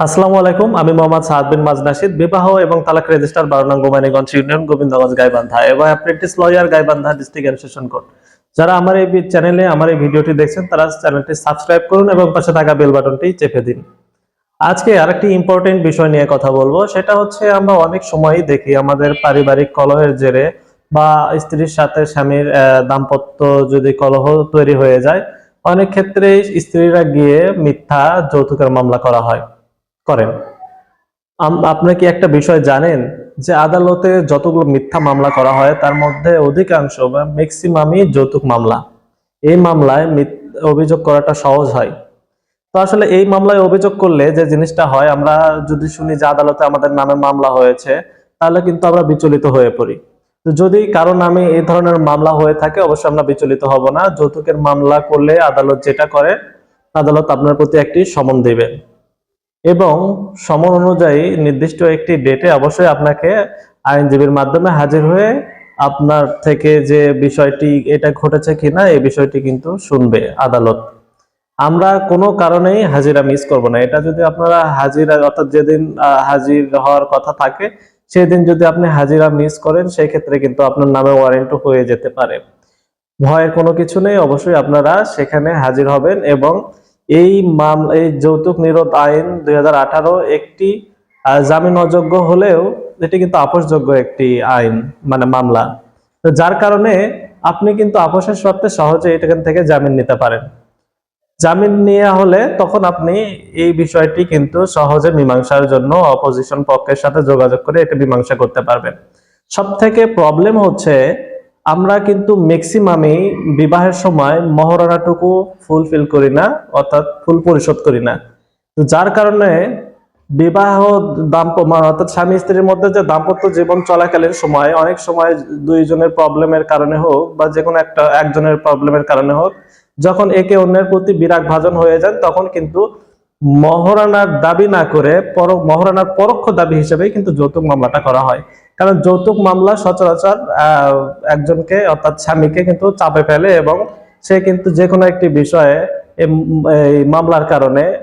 আসসালামু আলাইকুম, আমি মোহাম্মদ সাদ বিন মাজনাশিদ বিবাহ এবং তালাক রেজিস্টার বারো নং গোমানীগঞ্জ ইউনিয়ন গোবিন্দগঞ্জ গাইবান্ধা এবং apprentice lawyer Gaibandha district association code যারা আমার এই চ্যানেলে আমার এই ভিডিওটি দেখছেন, তারা চ্যানেলটি সাবস্ক্রাইব করুন এবং পাশে থাকা বেল বাটনটি চেপে দিন। আজকে আরেকটি ইম্পর্টেন্ট বিষয় নিয়ে কথা বলব, সেটা হচ্ছে আমরা অনেক সময়ই দেখি আমাদের পারিবারিক কলহের জেরে বা স্ত্রীর সাথে স্বামীর দাম্পত্য যদি কলহ তৈরি হয়ে যায়, অনেক ক্ষেত্রে স্ত্রীরা গিয়ে মিথ্যা যৌতুকের মামলা করা হয়। করেন। আম- আপনি কি একটা বিষয় জানেন যে আদালতে যতগুলো মিথ্যা মামলা করা হয়, তার মধ্যে অধিকাংশ বা ম্যাক্সিমামই যৌতুক মামলা। এই মামলায় অভিযোগ করাটা সহজ হয়। তো আসলে এই মামলায় অভিযোগ করলে যে জিনিসটা হয়, আমরা যদি শুনি যে আদালতে আমাদের নামে মামলা হয়েছে, তাহলে কিন্তু আমরা বিচলিত হয়ে পড়ি। যদি কারও নামে এই ধরনের মামলা হয়ে থাকে, অবশ্যই আমরা বিচলিত হব না। যৌতুকের মামলা করলে আদালত যেটা করে, আদালত আপনার প্রতি একটি সমন দেবে। এবং সমন অনুযায়ী নির্দিষ্ট একটি ডেটে অবশ্যই আপনাকে আইনজীবীর মাধ্যমে হাজির হয়ে আপনার থেকে যে বিষয়টি, এটা ঘটেছে কিনা, এই বিষয়টি কিন্তু শুনবে আদালত। আমরা কোনো কারণেই হাজিরা মিস করব না। এটা যদি আপনারা হাজিরা, অর্থাৎ যেদিন হাজির হওয়ার কথা থাকে, সেদিন যদি আপনি হাজিরা মিস করেন সেই ক্ষেত্রে কিন্তু আপনার নামে ওয়ারেন্ট হয়ে যেতে পারে। ভয়ের কোনো কিছু নেই। অবশ্যই আপনারা সেখানে হাজির হবেন এবং এই মামলা এই যৌতুক নিরোধ আইন দুই হাজার আঠারো একটি জামিন অযোগ্য হলেও এটি কিন্তু আপোষযোগ্য একটি আইন মানে মামলা। তো যার কারণে আপনি কিন্তু আপোষের শর্তে সহজে এখান থেকে জামিন নিতে পারেন। জামিন নেওয়া হলে তখন আপনি এই বিষয়টি কিন্তু সহজে মীমাংসার জন্য অপোজিশন পক্ষের সাথে যোগাযোগ করে এটা মীমাংসা করতে পারবেন। সব থেকে প্রবলেম হচ্ছে আমরা কিন্তু ম্যাক্সিমামই বিবাহের সময় মহারণাটুকু ফুলফিল করি না, অর্থাৎ ফুল পরিশোধ করি না। যার কারণে বিবাহ দাম্পত্য অর্থাৎ স্বামী স্ত্রীর মধ্যে যে দাম্পত্য জীবন চলাকালীন সময়, অনেক সময় দুইজনের প্রবলেমের কারণে হোক বা যে কোনো একটা, একজনের প্রবলেমের কারণে হোক, যখন একে অন্যের প্রতি বিরাগ ভাজন হয়ে যান, তখন কিন্তু মহারানার দাবি না করে পর মহারানার পরোক্ষ দাবি হিসেবে কিন্তু যৌতুক মামলাটা করা হয়। কারণ যৌতুক মামলা সচরাচর একজনকে অর্থাৎ স্বামীকে কিন্তু চাপে ফেলে এবং সে কিন্তু যে কোনো একটি বিষয়ে এই- মামলার কারণে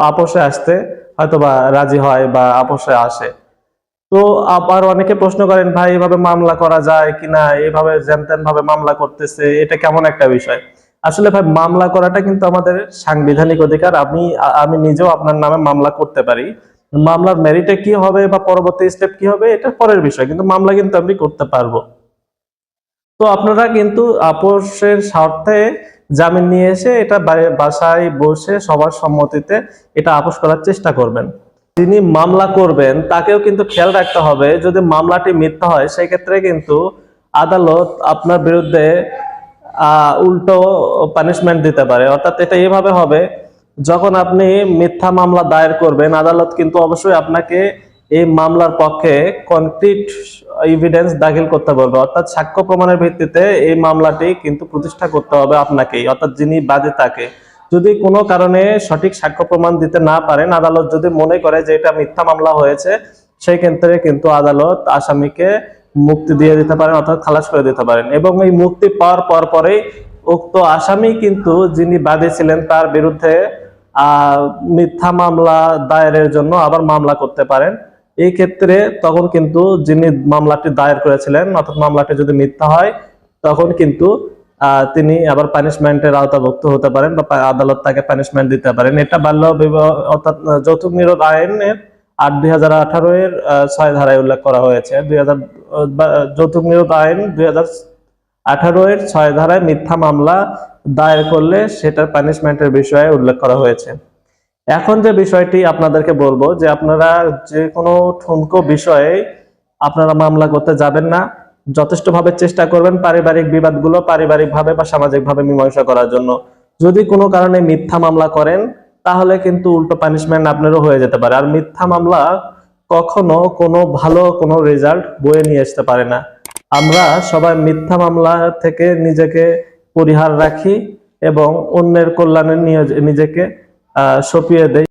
আপোষে আসতে হয়তোবা রাজি হয় বা আপোষে আসে। তো আবার অনেকে প্রশ্ন করেন, ভাই, এভাবে মামলা করা যায় কিনা এইভাবে জ্যানত্যান ভাবে মামলা করতেছে, এটা কেমন একটা বিষয়? আসলে ভাই, মামলা করাটা কিন্তু আমাদের সাংবিধানিক অধিকার। আমি আমি নিজেও আপনার নামে মামলা করতে পারি। মামলার মেরিটে কি হবে বা পরবর্তী স্টেপ কি হবে, এটা পরের বিষয়, কিন্তু মামলা কিন্তু আমি করতে পারব। তো আপনারা কিন্তু আপোষের স্বার্থে জামিন নিয়ে এসে এটা বাসায় বসে সবার সম্মতিতে এটা আপোষ করার চেষ্টা করবেন। যিনি মামলা করবেন, তাকেও কিন্তু খেয়াল রাখতে হবে, যদি মামলাটি মিথ্যা হয় সেই ক্ষেত্রে কিন্তু আদালত আপনার বিরুদ্ধে উল্টো পানিশমেন্ট দিতে পারে। অর্থাৎ এটা এভাবে হবে যখন আপনি মিথ্যা মামলা দায়ের করবেন, আদালত কিন্তু অবশ্যই আপনাকে এই মামলার পক্ষে কনক্রিট এভিডেন্স দাখিল করতে বলবে। অর্থাৎ সাক্ষ্য প্রমাণের ভিত্তিতে এই মামলাটি কিন্তু প্রতিষ্ঠা করতে হবে আপনাকেই, অর্থাৎ যিনি বাদী তাকে। যদি কোনো কারণে সঠিক সাক্ষ্য প্রমাণ দিতে না পারেন, আদালত যদি মনে করে যে এটা মিথ্যা মামলা হয়েছে, সেই ক্ষেত্রে কিন্তু আদালত আসামিকে মুক্তি দিয়ে দিতে পারেন, অর্থাৎ খালাস করে দিতে পারেন। এবং এই মুক্তি পাওয়ার পর পরেই উক্ত আসামি কিন্তু যিনি বাদী ছিলেন, তার বিরুদ্ধে মিথ্যা মামলা দায়েরের জন্য আবার মামলা করতে পারেন। এই ক্ষেত্রে তখন কিন্তু যিনি মামলাটি দায়ের করেছিলেন, অর্থাৎ মামলাটি যদি মিথ্যা হয়, তখন কিন্তু তিনি আবার পানিশমেন্টের আওতাভুক্ত হতে পারেন বা আদালত তাকে পানিশমেন্ট দিতে পারেন। এটা বাল্য বিবাহ, অর্থাৎ যৌতুক নিরোধ আইনের আট দুই হাজার আঠারো এর ছয় ধারায় উল্লেখ করা হয়েছে। দুই হাজার যৌতুক নিরোধ আইন দুই হাজার আঠারো এর ছয় ধারায় মিথ্যা মামলা দায়ের করলে সেটার পানিশমেন্টের বিষয়ে উল্লেখ করা হয়েছে। এখন যে বিষয়টি আপনাদেরকে বলব যে আপনারা যে কোনো ঠুনকো বিষয়ে আপনারা মামলা করতে যাবেন না। যথেষ্টভাবে চেষ্টা করবেন পারিবারিক বিবাদগুলো পারিবারিকভাবে বা সামাজিকভাবে মীমাংসা করার জন্য। যদি কোনো কারণে মিথ্যা মামলা করেন, তাহলে কিন্তু উল্টো পানিশমেন্ট আপনারও হয়ে যেতে পারে। আর মিথ্যা মামলা কখনো কোনো ভালো কোনো রেজাল্ট বয়ে নিয়ে আসতে পারে না। আমরা সবাই মিথ্যা মামলা থেকে নিজেকে পরিহার রাখি এবং অন্যের কল্যাণে নিজেকে সঁপিয়ে দেই।